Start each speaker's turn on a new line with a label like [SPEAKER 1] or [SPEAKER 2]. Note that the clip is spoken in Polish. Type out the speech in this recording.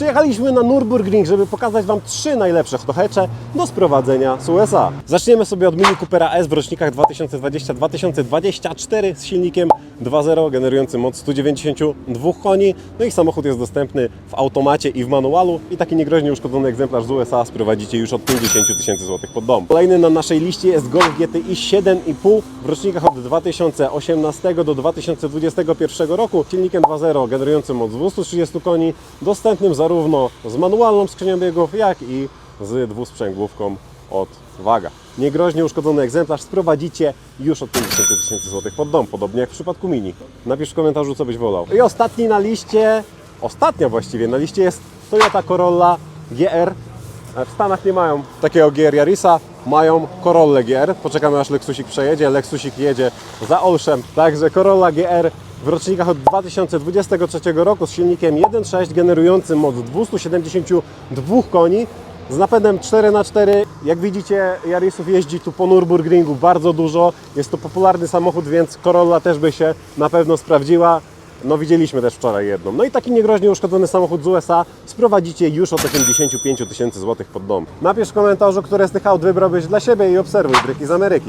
[SPEAKER 1] Przyjechaliśmy na Nürburgring, żeby pokazać Wam trzy najlepsze hotchecze do sprowadzenia z USA. Zaczniemy sobie od Mini Coopera S w rocznikach 2020-2024 z silnikiem 2.0 generującym moc 192 koni. No i samochód jest dostępny w automacie i w manualu i taki niegroźnie uszkodzony egzemplarz z USA sprowadzicie już od 50 tysięcy złotych pod dom. Kolejny na naszej liście jest Golf GTI 7,5 w rocznikach od 2018 do 2021 roku silnikiem 2.0 generującym moc 230 koni, dostępnym zarówno z manualną skrzynią biegów, jak i z dwusprzęgłówką od Waga. Niegroźnie uszkodzony egzemplarz sprowadzicie już od 50 tysięcy złotych pod dom, podobnie jak w przypadku Mini. Napisz w komentarzu, co byś wolał. I ostatni na liście, ostatnia właściwie na liście jest Toyota Corolla GR. E, W Stanach nie mają takiego GR Yarisa, mają Corolla GR. Poczekamy aż Lexusik przejedzie. Lexusik jedzie za Olszem. Także Corolla GR w rocznikach od 2023 roku z silnikiem 1.6 generującym moc 272 koni z napędem 4x4. Jak widzicie, Yarisów jeździ tu po Nürburgringu bardzo dużo. Jest to popularny samochód, więc Corolla też by się na pewno sprawdziła. No widzieliśmy też wczoraj jedną. No i taki niegroźnie uszkodzony samochód z USA sprowadzicie już od 85 tysięcy złotych pod dom. Napisz w komentarzu, które z tych aut wybrałbyś dla siebie i obserwuj bryki z Ameryki.